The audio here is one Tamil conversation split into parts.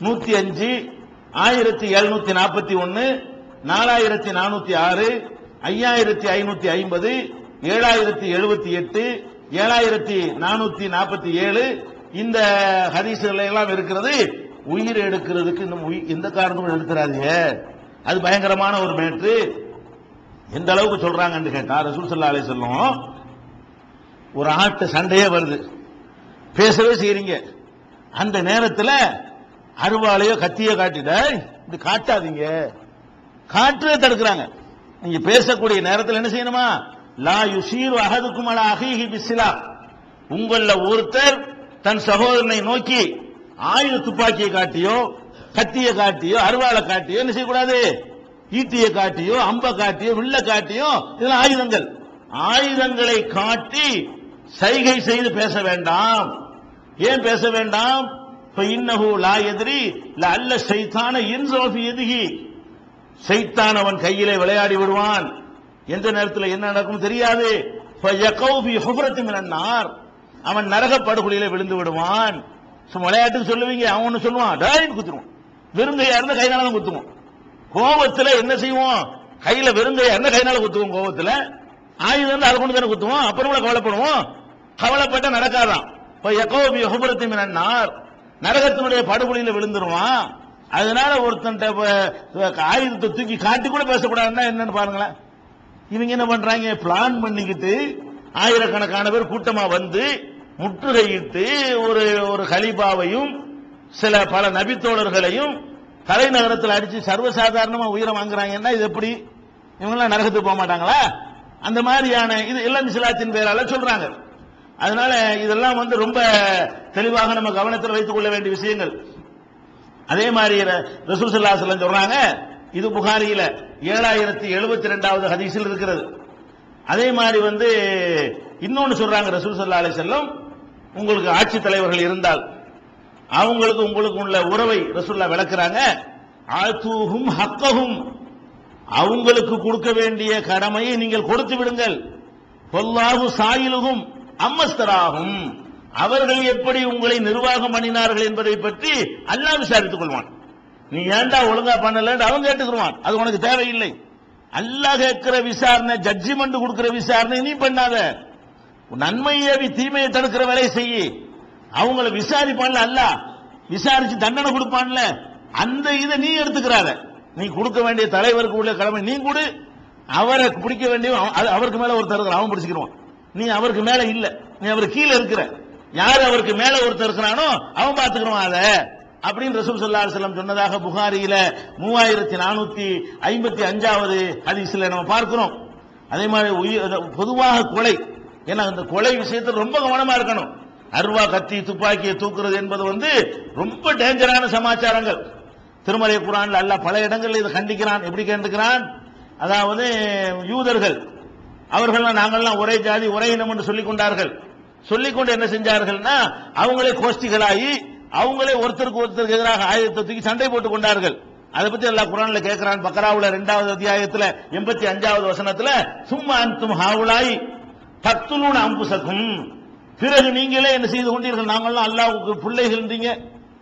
நூத்தி அஞ்சு ஆயிரத்தி எழுநூத்தி நாற்பத்தி ஒன்னு நாலாயிரத்தி நானூத்தி ஆறு ஐயாயிரத்தி ஐநூத்தி ஐம்பது ஏழாயிரத்தி எழுபத்தி எட்டு ஏழாயிரத்தி நானூத்தி நாற்பத்தி ஏழு. இந்த ஹதீசுகள் எல்லாம் இருக்கிறது உயிர் எடுக்கிறதுக்கு இன்னும் எந்த காரணமும் எடுத்துறாதீங்க. அது பயங்கரமான ஒரு மேட்ரு. எந்த அளவுக்கு சொல்றாங்கன்னு கேட்டா ரசூல் சல்லா அலி சொல்லும் ஒரு ஆட்டு சண்டையே வருது. பேசவே செய்றீங்க. அந்த நேரத்தில் அருவாளையோ கத்தியோ காட்டிட இது காட்டாதீங்க. காற்று தடுக்கிறாங்க. நீங்க பேசக்கூடிய நேரத்தில் என்ன செய்யணுமா? லா யுசீர் அஹதுக்கும் அலா அஹீஹி பிஸ்ஸிலா உங்கள ஒருத்தர் தன் சகோதரனை நோக்கி ஆயுத துப்பாக்கியை காட்டியோ கத்தியை காட்டியோ அருவாளை காட்டியோ என்ன செய்யக்கூடாது? ஈட்டியை காட்டியோ அம்ப காட்டியோ வில்ல காட்டியோ இதெல்லாம் ஆயுதங்கள். ஆயுதங்களை காட்டி சைகை செய்து பேச வேண்டாம். ஏன் பேச வேண்டாம்? இன்னஹு லா எதிரி அல்ல சைத்தான இன்சோஃபி எதுகி சைத்தான் அவன் கையிலே விளையாடி விடுவான் எந்த நேரத்தில் என்ன நடக்கும் தெரியாது فَيَقَوْ فِي حُفْرَةٍ مِنَ النَّارِ. அவன் நரக படுகொலியில விழுந்து விடுவான் சும்மா விளையாட்டுக்கு சொல்லுவீங்க அவன் ஒண்ணு சொல்லுவான் டாயின் குத்துருவான் வெறுங்கையா இருந்தா கைனால தான் குத்துவோம் கோபத்துல என்ன செய்வோம் கையில வெறுங்கையா இருந்தா கைனால குத்துவோம் கோபத்துல ஆயுதம் இருந்தா அதை கொண்டு தானே குத்துவோம் அப்புறம் கூட கவலைப்படுவோம் கவலைப்பட்ட நடக்காதான் நரகத்தினுடைய படுகொலியில் விழுந்துருவான். அதனால ஒருத்தன் ஆயுதத்தை தூக்கி காட்டி கூட பேசக்கூடாதுன்னா என்னன்னு பாருங்களேன். இவங்க என்ன பண்றாங்க? பிளான் பண்ணிக்கிட்டு ஆயிரக்கணக்கான பேர் கூட்டமா வந்து முற்றுகையிட்டு ஒரு ஒரு கலிபாவையும் சில பல நபித்தோழர்களையும் தலைநகரத்தில் அடிச்சு சர்வசாதாரணமா உயிரை வாங்குறாங்கன்னா இது எப்படி? இவங்கெல்லாம் நரகத்துக்கு போக மாட்டாங்களா? அந்த மாதிரியான இது எல்லாம் சிலாத்தின் பேரால சொல்றாங்க. அதனால இதெல்லாம் வந்து ரொம்ப தெளிவாக நம்ம கவனத்தில் வைத்துக் கொள்ள வேண்டிய விஷயங்கள். அதே மாதிரி ர- சொல்றாங்க இது புகாரியில ஏழாயிரத்தி எழுபத்தி ரெண்டாவது ஹதீஸில் இருக்கிறது. அதே மாதிரி வந்து இன்னொன்னு சொல்றாங்க ரசூல் சல்லா அலி செல்லம் உங்களுக்கு ஆட்சி தலைவர்கள் இருந்தால் அவங்களுக்கு உங்களுக்கு உள்ள உறவை ரசூல்லா விளக்குறாங்க ஆத்தூஹும் ஹக்கஹும் அவங்களுக்கு கொடுக்க வேண்டிய கடமையை நீங்கள் கொடுத்து விடுங்கள். பொல்லாஹு சாயிலுகும் அம்மஸ்தராகும். அவர்கள் எப்படி உங்களை நிர்வாகம் பண்ணினார்கள் என்பதை பற்றி அல்லாஹ் விசாரித்துக் கொள்வான். நீ ஏன்டா ஒழுங்கா பண்ணல அவன் கேட்டுக்கிறான் அது உனக்கு தேவையில்லை. அல்லாஹ் கேட்கிற விசாரணை ஜட்ஜிமெண்ட் கொடுக்கிற விசாரணை நீ பண்ணாத. நன்மையை தீமையை தடுக்கிற வேலையை செய்ய. அவங்கள விசாரிப்பான்ல அல்ல விசாரிச்சு தண்டனை கொடுப்பான்ல. அந்த இதை நீ எடுத்துக்கிறாத. நீ கொடுக்க வேண்டிய தலைவருக்கு உள்ள கடமை நீ கொடு. அவரை பிடிக்க வேண்டிய அது அவருக்கு மேல ஒருத்தர் இருக்கிறான் அவன் பிடிச்சிக்கிறான் நீ அவருக்கு மேல இல்ல. நீ அவர் கீழே இருக்கிற. யார் அவருக்கு மேல ஒருத்தர் இருக்கிறானோ அவன் பாத்துக்கிறான் அத. அப்படின்னு ரசூல் சல்லா செல்லம் சொன்னதாக புகாரியில மூவாயிரத்தி நானூத்தி ஐம்பத்தி அஞ்சாவது ஹதீஸ்ல நம்ம பார்க்கிறோம். அதே மாதிரி உயிர் பொதுவாக கொலை. ஏன்னா அந்த கொலை விஷயத்தில் ரொம்ப கவனமா இருக்கணும். அருவா கத்தி துப்பாக்கியை தூக்குறது என்பது வந்து ரொம்ப டேஞ்சரான சமாச்சாரங்கள். திருமலை குரான்ல அல்ல பல இடங்களில் இதை கண்டிக்கிறான். எப்படி கண்டுக்கிறான்? அதாவது யூதர்கள் அவர்கள்லாம் நாங்கள்லாம் ஒரே ஜாதி ஒரே இனம் என்று சொல்லிக் கொண்டார்கள் சொல்லிக்கொண்டு என்ன செஞ்சார்கள்னா அவங்களே கோஷ்டிகளாகி அவங்களே ஒருத்தருக்கு ஒருத்தருக்கு எதிராக ஆயுதத்தை தூக்கி சண்டை போட்டுக் கொண்டார்கள். அதை பத்தி எல்லா குரான்ல கேட்கிறான் பக்கராவுல இரண்டாவது அத்தியாயத்துல எண்பத்தி அஞ்சாவது வசனத்துல சும்மா அந்தும் ஹாவுலாய் தத்துலூன் அம்புசக்கும். பிறகு நீங்களே என்ன செய்து கொண்டீர்கள்? நாங்கள்லாம் அல்லாவுக்கு பிள்ளைகள் இருந்தீங்க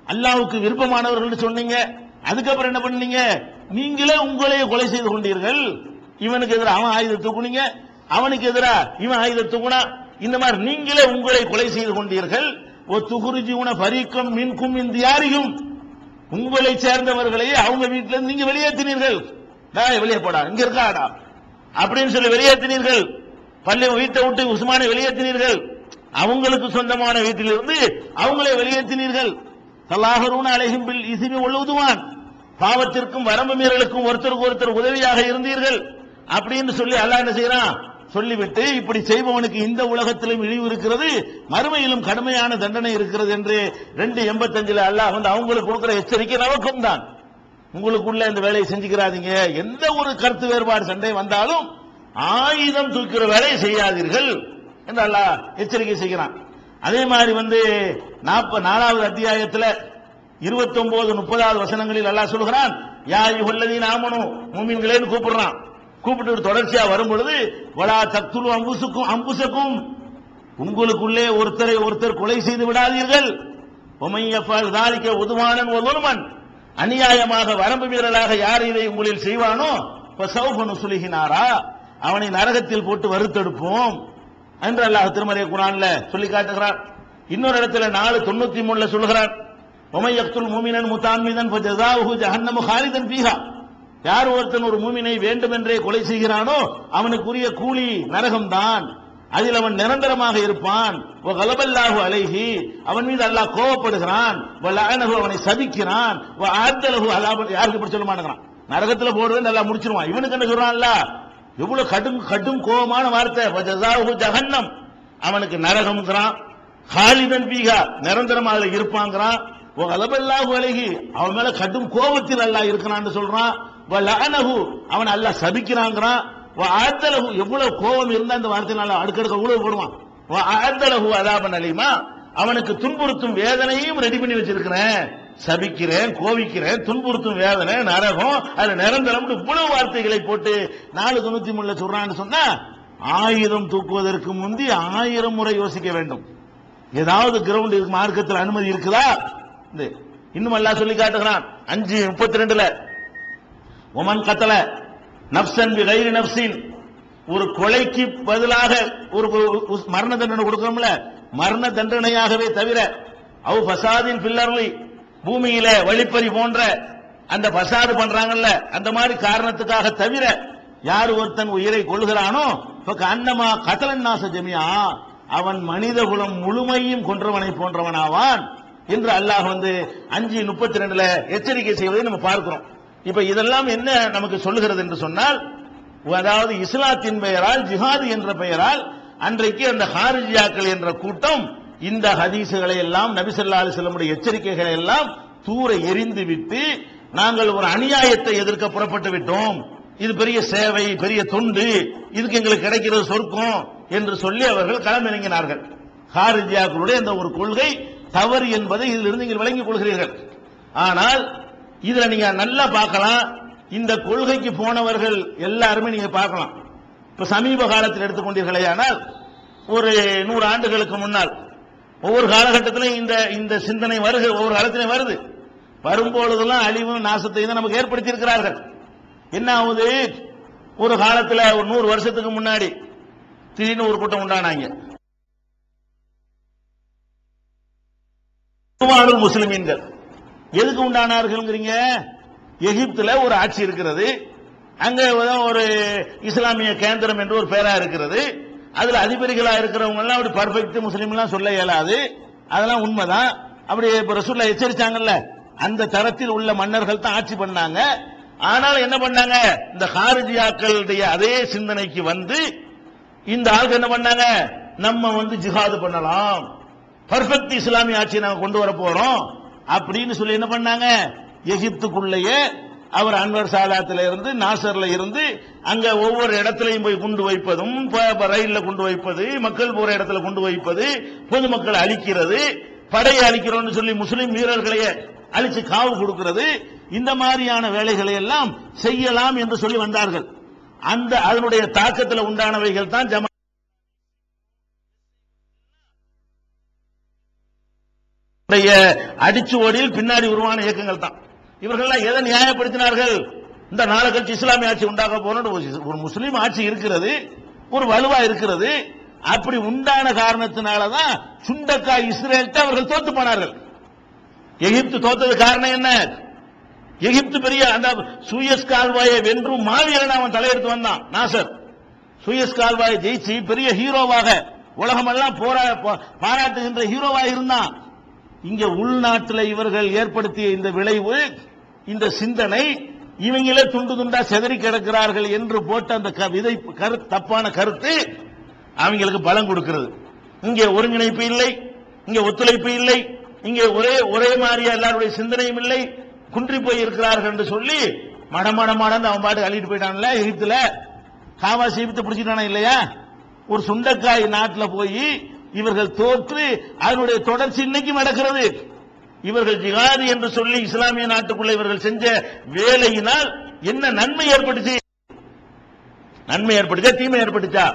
அல்லாவுக்கு விருப்பமானவர்கள் சொன்னீங்க. அதுக்கப்புறம் என்ன பண்ணீங்க? நீங்களே உங்களையே கொலை செய்து கொண்டீர்கள். இவனுக்கு எதிராக அவன் ஆயுதம் தூக்குனீங்க. அவனுக்கு எதிராக இவன் ஆயுத தூக்குனா இந்த மாதிரி நீங்களே உங்களை கொலை செய்து கொண்டீர்கள். ஓ துகுருஜிவுன பரிக்கம் மின்கும் இந்தியாரியும் உங்களை சேர்ந்தவர்களையே அவங்க வீட்டுல இருந்து நீங்க வெளியேற்றினீர்கள். டேய், வெளியே போடா இங்க இருக்காடா அப்படின்னு சொல்லி வெளியேற்றினீர்கள். பள்ளி வீட்டை விட்டு உஸ்மானை வெளியேற்றினீர்கள். அவங்களுக்கு சொந்தமான வீட்டிலிருந்து அவங்களே வெளியேற்றினீர்கள். தலாகரூன் அலைஹிம் பில் இசிமி ஒழுதுவான் பாவத்திற்கும் வரம்பு மீறலுக்கும் ஒருத்தருக்கு ஒருத்தர் உதவியாக இருந்தீர்கள். அப்படின்னு சொல்லி அல்லாஹ் என்ன செய்யறான் சொல்லிவிட்டு இப்படி செய்பவனுக்கு இந்த உலகத்திலும் இழிவு இருக்கிறது மறுமையிலும் கடுமையான தண்டனை இருக்கிறது என்று ரெண்டு எண்பத்தஞ்சுல அல்லாஹ் வந்து அவங்களுக்கு கொடுக்கிற எச்சரிக்கை நமக்கும் தான். உங்களுக்குள்ள இந்த வேலையை செஞ்சுக்கிறாதீங்க. எந்த ஒரு கருத்து வேறுபாடு சண்டை வந்தாலும் ஆயுதம் தூக்கிற வேலையை செய்யாதீர்கள் என்று அல்லாஹ் எச்சரிக்கை செய்கிறான். அதே மாதிரி வந்து நாற்ப நாலாவது அத்தியாயத்தில் இருபத்தி ஒன்பது முப்பதாவது வசனங்களில் அல்லாஹ் சொல்கிறான் யா யுஹல்லதீன ஆமனும் மூமின்களேன்னு கூப்பிடுறான். கூப்பிட்டு தொடர்ச்சியா வரும் பொழுது வலா தக்துலு அம்புசுக்கும் அம்புசக்கும். உங்களுக்குள்ளே ஒருத்தரை ஒருத்தர் கொலை செய்து விடாதீர்கள். உமையப்பால் தாரிக்க உதுவானன் ஒருவன் அநியாயமாக வரம்பு மீறலாக யார் இதை உங்களில் செய்வானோ? சௌபனு சுலுகினாரா அவனை நரகத்தில் போட்டு வறுத்தெடுப்போம். என்று அல்லாஹ் திருமலை குரான்ல சொல்லி காட்டுகிறார் இன்னொரு இடத்துல நாலு தொண்ணூத்தி மூணுல சொல்கிறார் ஒமையக்துல் மூமினன் முத்தான்மிதன் ஜசாவுஹு ஜஹன்னமு ஹாலிதன் பீஹா யார் ஒருத்தன் ஒரு மூமினை வேண்டுமென்றே கொலை செய்கிறானோ அவனுக்குரிய கூலி நரகம்தான். அதில் அவன் நிரந்தரமாக இருப்பான். ஓ கலபல்லாஹு அவன் மீது அல்லாஹ் கோவப்படுகிறான். அவனை சபிக்கிறான். அல்லாஹ் யாருக்கு இப்படி சொல்ல மாட்டேங்கிறான்? நரகத்துல போடுறது நல்லா முடிச்சிருவான். இவனுக்கு என்ன சொல்றான்ல? எவ்வளவு கடும் கடும் கோபமான வார்த்தை. ஜகன்னம் அவனுக்கு நரகம்ங்கிறான். ஹாலிதன் பீகா நிரந்தரமா அதுல இருப்பாங்கிறான். ஓ கலபல்லாஹு அவன் மேல கடும் கோபத்தில் அல்லாஹ் இருக்கிறான்னு சொல்றான். அவன் அல்ல சபிக்கிறாங்கிறான். "வ எவ்வளவு கோபம் இருந்தா அந்த வார்த்தையினால அடுக்கடுக்க உழவு போடுவான். "வ அதாபன் அலிமா. அவனுக்கு துன்புறுத்தும் வேதனையும் ரெடி பண்ணி வச்சிருக்கிறேன். சபிக்கிறேன் கோவிக்கிறேன் துன்புறுத்தும் வேதனை நரகம் அது நிரந்தரம் இவ்வளவு வார்த்தைகளை போட்டு நாலு தொண்ணூத்தி மூணுல சொல்றான்னு சொன்னா ஆயிரம் தூக்குவதற்கு முந்தி ஆயிரம் முறை யோசிக்க வேண்டும். ஏதாவது கிரவுண்ட் மார்க்கத்தில் அனுமதி இருக்குதா? இந்த. இன்னும் எல்லாம் சொல்லி காட்டுகிறான். அஞ்சு முப்பத்தி ரெண்டுல. உமன் கத்தல நப்சன் பி கைரி நப்சின். ஒரு கொலைக்கு பதிலாக ஒரு மரண தண்டனை கொடுக்கணும்ல? மரண தண்டனையாகவே தவிர அவ் பசாதின் பில்லர்லி பூமியில வழிப்பறி போன்ற அந்த பசாது பண்றாங்கல்ல அந்த மாதிரி காரணத்துக்காக தவிர யார் ஒருத்தன் உயிரை கொள்கிறானோ இப்ப அன்னமா கத்தலன் நாச ஜமியா அவன் மனித குலம் முழுமையும் கொன்றவனை போன்றவனாவான் என்று அல்லாஹ் வந்து அஞ்சு முப்பத்தி ரெண்டுல எச்சரிக்கை செய்வதை நம்ம பார்க்கிறோம். இப்ப இதெல்லாம் என்ன நமக்கு சொல்லுகிறது என்று சொன்னால் அதாவது இஸ்லாத்தின் பெயரால் ஜிஹாது என்ற பெயரால் அன்றைக்கு அந்த ஹாரிஜியாக்கள் என்ற கூட்டம் இந்த ஹதீசுகளை எல்லாம் நபிசல்லா அலிசல்லமுடைய எச்சரிக்கைகளை எல்லாம் தூர எரிந்து விட்டு நாங்கள் ஒரு அநியாயத்தை எதிர்க்க புறப்பட்டு விட்டோம். இது பெரிய சேவை பெரிய தொண்டு இதுக்கு எங்களுக்கு கிடைக்கிறது சொர்க்கம் என்று சொல்லி அவர்கள் களமிறங்கினார்கள். ஹாரிஜியாக்களுடைய அந்த ஒரு கொள்கை தவறு என்பதை இதிலிருந்து நீங்கள் விளங்கிக் கொள்கிறீர்கள். ஆனால் இதுல நீங்க நல்லா பார்க்கலாம். இந்த கொள்கைக்கு போனவர்கள் எல்லாருமே நீங்க பார்க்கலாம். இப்ப சமீப காலத்தில் எடுத்துக்கொண்டீர்களே ஆனால் ஒரு நூறு ஆண்டுகளுக்கு முன்னால் ஒவ்வொரு காலகட்டத்திலும் இந்த இந்த சிந்தனை வருது ஒவ்வொரு காலத்திலையும் வருது. வரும்பொழுதெல்லாம் அழிவும் நாசத்தையும் தான் நமக்கு ஏற்படுத்தி இருக்கிறார்கள் என்ன ஆகுது? ஒரு காலத்துல ஒரு நூறு வருஷத்துக்கு முன்னாடி திடீர்னு ஒரு கூட்டம் உண்டானாங்க. முஸ்லிமீன்கள். எதுக்கு உண்டானார்கள்ங்கிறீங்க? எகிப்துல ஒரு ஆட்சி இருக்கிறது. அங்க ஒரு இஸ்லாமிய கேந்திரம் என்று ஒரு பேரா இருக்கிறது. அதுல அதிபதிகளா இருக்கிறவங்க எல்லாம் அப்படி பர்ஃபெக்ட் முஸ்லீம் எல்லாம் சொல்ல இயலாது. அதெல்லாம் உண்மைதான். அப்படி இப்ப ரசூல்லா எச்சரிச்சாங்கல்ல அந்த தரத்தில் உள்ள மன்னர்கள் தான் ஆட்சி பண்ணாங்க. ஆனால் என்ன பண்ணாங்க? இந்த ஹாரிஜியாக்களுடைய அதே சிந்தனைக்கு வந்து இந்த ஆளுக்கு என்ன பண்ணாங்க? நம்ம வந்து ஜிஹாது பண்ணலாம். பர்ஃபெக்ட் இஸ்லாமிய ஆட்சியை நாங்க கொண்டு வர போறோம். அப்படின்னு சொல்லி என்ன பண்ணாங்க? எகிப்துக்குள்ளேயே அவர் அன்வர் சாலாத்துல இருந்து நாசர்ல இருந்து அங்க ஒவ்வொரு இடத்துலையும் போய் குண்டு வைப்பதும் ரயில்ல கொண்டு வைப்பது மக்கள் போற இடத்துல கொண்டு வைப்பது பொதுமக்களை அழிக்கிறது படையை அழிக்கிறோம்னு சொல்லி முஸ்லிம் வீரர்களையே அழிச்சு காவு கொடுக்கிறது இந்த மாதிரியான வேலைகளை எல்லாம் செய்யலாம் என்று சொல்லி வந்தார்கள். அந்த அதனுடைய தாக்கத்தில் உண்டானவைகள் தான் ஜமா உடைய அடிச்சு ஓடியில் பின்னாடி உருவான இயக்கங்கள் தான். இவர்கள் எதை நியாயப்படுத்தினார்கள்? இந்த நாளை கழிச்சு இஸ்லாமிய ஆட்சி உண்டாக போறோம் ஒரு முஸ்லீம் ஆட்சி இருக்கிறது ஒரு வலுவா இருக்கிறது. அப்படி உண்டான காரணத்தினாலதான் சுண்டக்காய் இஸ்ரேல்ட்டு அவர்கள் தோத்து போனார்கள். எகிப்து தோத்தது காரணம் என்ன? எகிப்து பெரிய அந்த சூயஸ் கால்வாயை வென்றும் மாவீரன் அவன் தலையெடுத்து வந்தான். நாசர். சூயஸ் கால்வாயை ஜெயிச்சு பெரிய ஹீரோவாக உலகமெல்லாம் போரா பாராட்டுகின்ற ஹீரோவாக இருந்தான். இங்க உள்நாட்டில் இவர்கள் ஏற்படுத்திய இந்த விளைவு இந்த சிந்தனை இவங்களே துண்டு துண்டா செதறி கிடக்கிறார்கள் என்று போட்ட அந்த க- விதை தப்பான கருத்து அவங்களுக்கு பலம் கொடுக்கிறது. இங்கே ஒருங்கிணைப்பு இல்லை இங்கே ஒத்துழைப்பு இல்லை இங்கே ஒரே ஒரே மாதிரியா எல்லாருடைய சிந்தனையும் இல்லை குன்றி போய் இருக்கிறார்கள் என்று சொல்லி மடமடமாடன்னு அவன் பாட்டு அள்ளிட்டு போயிட்டான்ல எகிப்துல. காவாசி எகிப்து பிடிச்சிட்டானா இல்லையா? ஒரு சுண்டக்காய் நாட்டில் போய் இவர்கள் தோற்று அதனுடைய தொடர்ச்சி இன்னைக்கும் நடக்கிறது. இவர்கள் ஜிகாதி என்று சொல்லி இஸ்லாமிய நாட்டுக்குள்ள இவர்கள் செஞ்ச வேலையினால் என்ன நன்மை ஏற்பட்டுச்சு? நன்மை ஏற்பட்டுச்சா? தீமை ஏற்பட்டுச்சா?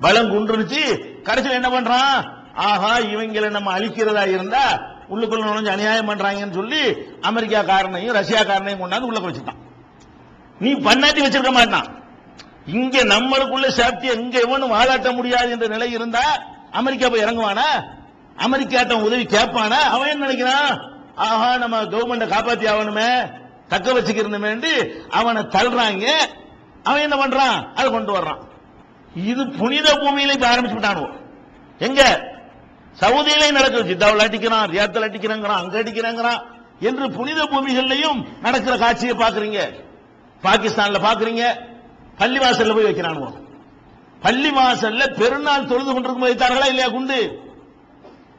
பலம் குன்றுச்சு கடைசியில் என்ன பண்றான்? ஆஹா இவங்களை நம்ம அழிக்கிறதா இருந்தா உள்ளுக்குள்ள நுழைஞ்சு அநியாயம் பண்றாங்கன்னு சொல்லி அமெரிக்கா காரனையும் ரஷ்யா காரனையும் கொண்டாந்து உள்ள வச்சுட்டான். நீ பண்ணாட்டி வச்சிருக்க மாட்டான். இங்க நம்மளுக்குள்ள சாப்பிட்டு எங்க எவனும் வாழாட்ட முடியாது என்ற நிலை இருந்தா அமெரிக்கா போய் இறங்குவானா? அமெரிக்காட்ட உதவி கேட்பானா? அவன் என்ன நினைக்கிறான்? ஆஹா நம்ம கவர்மெண்ட காப்பாத்தி ஆகணுமே தக்க வச்சுக்கிறணுமே அவனை தள்ளுறாங்க. அவன் என்ன பண்றான்? அதை கொண்டு வர்றான். இது புனித பூமியில இப்ப ஆரம்பிச்சு விட்டானோ எங்க? சவுதியிலே நடக்குது. ஜித்தாவில் அடிக்கிறான் ரியாத்தில் அடிக்கிறாங்கிறான் அங்க அடிக்கிறாங்கிறான் என்று புனித பூமிகள்லையும் நடக்கிற காட்சியை பாக்குறீங்க பாகிஸ்தான்ல பாக்குறீங்க பள்ளிவாசல்ல போய் பள்ளி வாசல்ல பெருநாள் தொழுது கொண்டிருக்கும் வைத்தார்களா இல்லையா குண்டு?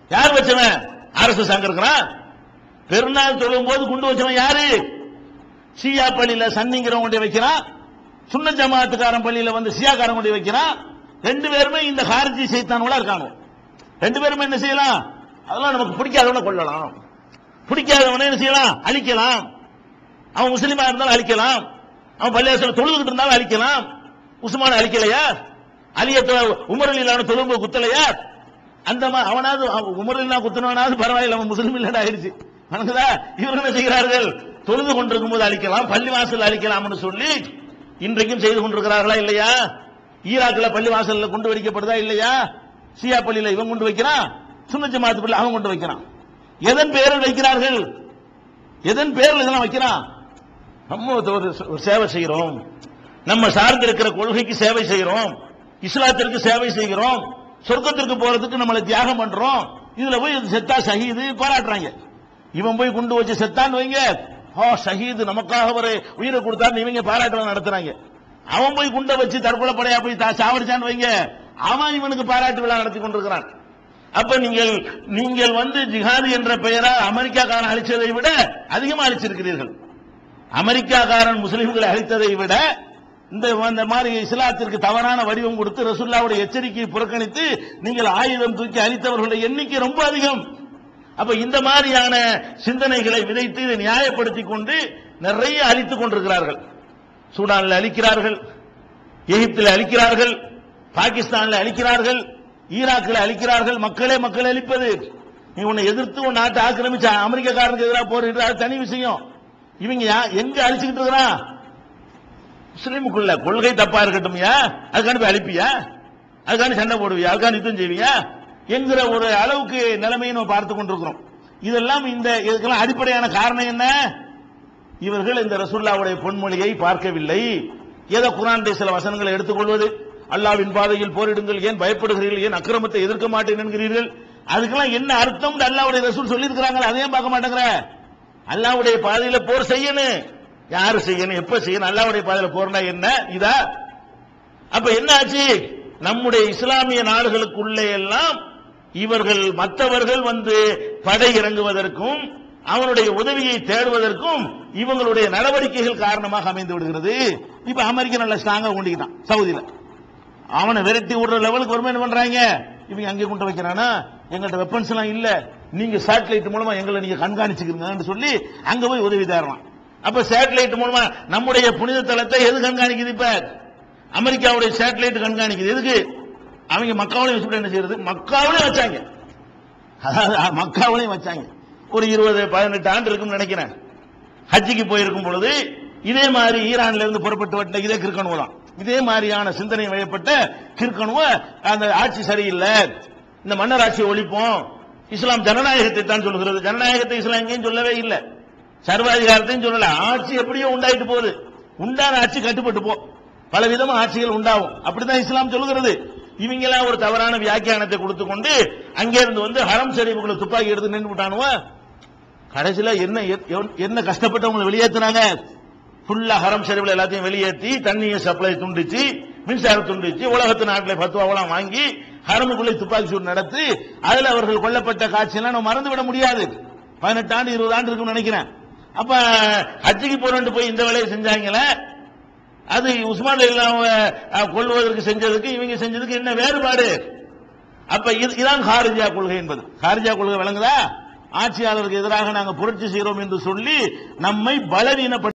யார் வச்சவன்? அரசு அங்க இருக்கிறான் பெருநாள் தொழும் போது குண்டு வச்சவன் யாரு? ஷியா பள்ளியில சன்னிங்கிறவங்க கொண்டு வைக்கிறான் சுண்ண ஜமாத்துக்காரன் பள்ளியில வந்து ஷியாக்காரன் கொண்டு வைக்கிறான் ரெண்டு பேருமே இந்த ஹாரஜி சைத்தானுவலா இருக்காங்க. ரெண்டு பேருமே என்ன செய்யலாம்? அதெல்லாம் நமக்கு பிடிக்காதவனை கொள்ளலாம் பிடிக்காதவனை என்ன செய்யலாம்? அழிக்கலாம். அவன் முஸ்லீமா இருந்தாலும் அழிக்கலாம். அவன் பள்ளியாசல தொழுதுகிட்டு இருந்தாலும் அழிக்கலாம். உஸ்மான அழிக்கலையா? அலியத்த உமர் இல்லாம தொழும்பு குத்தலையா? அந்த அவனாவது அவன் குத்தனவனாவது குத்துனவனாவது பரவாயில்ல அவன் முஸ்லீம் இல்லடா ஆயிடுச்சு. வணங்குதா இவர்கள் என்ன செய்கிறார்கள்? தொழுது கொண்டிருக்கும் போது அழிக்கலாம் பள்ளி வாசல் அழிக்கலாம்னு சொல்லி இன்றைக்கும் செய்து கொண்டிருக்கிறார்களா இல்லையா? ஈராக்ல பள்ளி வாசல்ல கொண்டு வைக்கப்படுதா இல்லையா? சியா பள்ளியில இவன் கொண்டு வைக்கிறான் சுன்ன ஜமாத்து பள்ளி அவன் கொண்டு வைக்கிறான். எதன் பெயரில் வைக்கிறார்கள்? எதன் பெயரில் இதெல்லாம் வைக்கிறான்? நம்ம ஒரு சேவை செய்கிறோம் நம்ம சார்ந்து இருக்கிற கொள்கைக்கு சேவை செய்கிறோம் இஸ்லாத்திற்கு சேவை செய்கிறோம் சொர்க்கத்திற்கு போறதுக்கு நம்மளை தியாகம் பண்றோம். இதுல போய் செத்தா ஷஹீது போராடுறாங்க இவன் போய் குண்டு வச்சு செத்தான்னு வைங்க. ஓ ஷஹீது நமக்காக ஒரு உயிரை கொடுத்தான்னு இவங்க பாராட்டலாம் நடத்துறாங்க. அவன் போய் குண்டை வச்சு தற்கொலை படையா போய் தா- சாவடிச்சான்னு வைங்க. அவன் இவனுக்கு பாராட்டு விழா நடத்தி கொண்டிருக்கிறான். அப்ப நீங்கள் நீங்கள் வந்து ஜிஹாது என்ற பெயரால் அமெரிக்காக்காரன் அழிச்சதை விட அதிகமா அழிச்சிருக்கிறீர்கள். அமெரிக்காக்காரன் முஸ்லிம்களை அழித்ததை விட இந்த மாதிரி இஸ்லாத்திற்கு தவறான வடிவம் கொடுத்து ரசுல்லாவுடைய எச்சரிக்கையை புறக்கணித்து நீங்கள் ஆயுதம் தூக்கி அளித்தவர்களுடைய எண்ணிக்கை ரொம்ப அதிகம். அப்ப இந்த மாதிரியான சிந்தனைகளை விதைத்து இதை நியாயப்படுத்திக் கொண்டு நிறைய அழித்துக் கொண்டிருக்கிறார்கள். சூடானில் அழிக்கிறார்கள் எகிப்தில் அழிக்கிறார்கள் பாகிஸ்தானில் அழிக்கிறார்கள் ஈராக்கில் அழிக்கிறார்கள் மக்களே மக்களை அழிப்பது. நீ உன்னை எதிர்த்து உன் நாட்டை ஆக்கிரமிச்ச அமெரிக்காக்காரனுக்கு எதிராக போரிடுற அது தனி விஷயம். இவங்க யா- எங்க அழிச்சுக்கிட்டு இருக்கிறான் முஸ்லீமுக்குள்ள கொள்கை தப்பா இருக்கட்டும்யா? அதுக்காண்டி போய் அழிப்பியா அதுக்காண்டி சண்டை போடுவியா? அதுக்காண்டி யுத்தம் செய்வியா? என்கிற ஒரு அளவுக்கு நிலைமையை நம்ம பார்த்து கொண்டிருக்கிறோம். இதெல்லாம் இந்த இதுக்கெல்லாம் அடிப்படையான காரணம் என்ன? இவர்கள் இந்த ரசுல்லாவுடைய பொன்மொழியை பார்க்கவில்லை. ஏதோ குரானுடைய சில வசனங்களை எடுத்துக்கொள்வது அல்லாவின் பாதையில் போரிடுங்கள் ஏன் பயப்படுகிறீர்கள் ஏன் அக்கிரமத்தை எதிர்க்க மாட்டேன் என்கிறீர்கள்? அதுக்கெல்லாம் என்ன அர்த்தம் அல்லாவுடைய ரசூல் சொல்லியிருக்கிறாங்க அதையும் பார்க்க மாட்டேங்கிற. அல்லாவுடைய பாதையில போர் செய்யணும். யாரு செய்யணும் எப்ப செய்யணும் அல்லாவுடைய பாதையில போறனா என்ன? இதா அப்ப என்ன ஆச்சு நம்முடைய இஸ்லாமிய நாடுகளுக்குள்ளே எல்லாம் இவர்கள் மற்றவர்கள் வந்து படை இறங்குவதற்கும் அவனுடைய உதவியை தேடுவதற்கும் இவங்களுடைய நடவடிக்கைகள் காரணமாக அமைந்து விடுகிறது. இப்ப அமெரிக்கா நல்ல ஸ்ட்ராங்கா கொண்டிக்கிட்டான் சவுதியில. அவனை விரட்டி விடுற லெவலுக்கு வருமே என்ன பண்றாங்க? இவங்க அங்கே கொண்டு வைக்கிறானா? எங்கள்கிட்ட வெப்பன்ஸ் எல்லாம் இல்ல. நீங்க சேட்டலைட் மூலமா எங்களை நீங்க கண்காணிச்சுக்கிறீங்கன்னு சொல்லி அங்க போய் உதவி தேடுறான். அப்ப சேட்டலைட் மூலமா நம்முடைய புனித தலத்தை எது கண்காணிக்குது இப்ப? அமெரிக்காவுடைய சேட்டலைட் கண்காணிக்குது. எதுக்கு? அவங்க மக்காவிலையும் வச்சுட்டு என்ன செய்யறது? மக்காவிலையும் வச்சாங்க. அதாவது மக்காவிலையும் வச்சாங்க. ஒரு இருபது பதினெட்டு ஆண்டு இருக்கும்னு நினைக்கிறேன். ஹஜ்ஜிக்கு போயிருக்கும் பொழுது இதே மாதிரி ஈரான்ல இருந்து புறப்பட்டு வட்ட இதே கிறுக்கணுவலாம் இதே மாதிரியான சிந்தனை வயப்பட்ட கிறுக்கணுவ அந்த ஆட்சி சரியில்லை. இந்த மன்னர் ஆட்சியை ஒழிப்போம். இஸ்லாம் ஜனநாயகத்தை தான் சொல்லுகிறது. ஜனநாயகத்தை இஸ்லாம் எங்கேயும் சொல்லவே இல்லை. சர்வாதிகாரத்தையும் சொல்லல. ஆட்சி எப்படியோ உண்டாயிட்டு போகுது. உண்டான ஆட்சி கட்டுப்பட்டு போ. பல விதமா ஆட்சிகள் உண்டாகும். அப்படிதான் இஸ்லாம் சொல்லுகிறது. இவங்க ஒரு தவறான வியாக்கியானத்தை கொடுத்து கொண்டு அங்கே இருந்து வந்து ஹரம் ஷரீஃபுக்குள்ள துப்பாக்கி எடுத்து நின்று விட்டானுவ? கடைசியில என்ன எ- என்ன கஷ்டப்பட்டு வெளியேற்றினாங்க ஃபுல்லா ஹரம் ஷரீஃப்ல எல்லாத்தையும் வெளியேற்றி தண்ணியை சப்ளை துண்டிச்சு மின்சாரம் துண்டிச்சு உலகத்து நாட்டில் பத்துவாவெல்லாம் வாங்கி ஹரமுக்குள்ளே துப்பாக்கி சூடு நடத்தி அதில் அவர்கள் கொல்லப்பட்ட காட்சியெல்லாம் நம்ம மறந்து விட முடியாது. பதினெட்டு ஆண்டு இருபது ஆண்டு இருக்கும்னு நினைக்கிறேன். அப்ப ஹஜ்ஜுக்கு போறோம்னு போய் இந்த வேலையை செஞ்சாங்களே? அது உஸ்மான் இல்லாம கொள்வதற்கு செஞ்சதுக்கு இவங்க செஞ்சதுக்கு என்ன வேறுபாடு? அப்ப இதுதான் ஹாரிஜா கொள்கை என்பது. ஹாரிஜா கொள்கை விளங்குதா ஆட்சியாளருக்கு எதிராக நாங்கள் புரட்சி செய்கிறோம் என்று சொல்லி நம்மை பலவீனப்படுத்த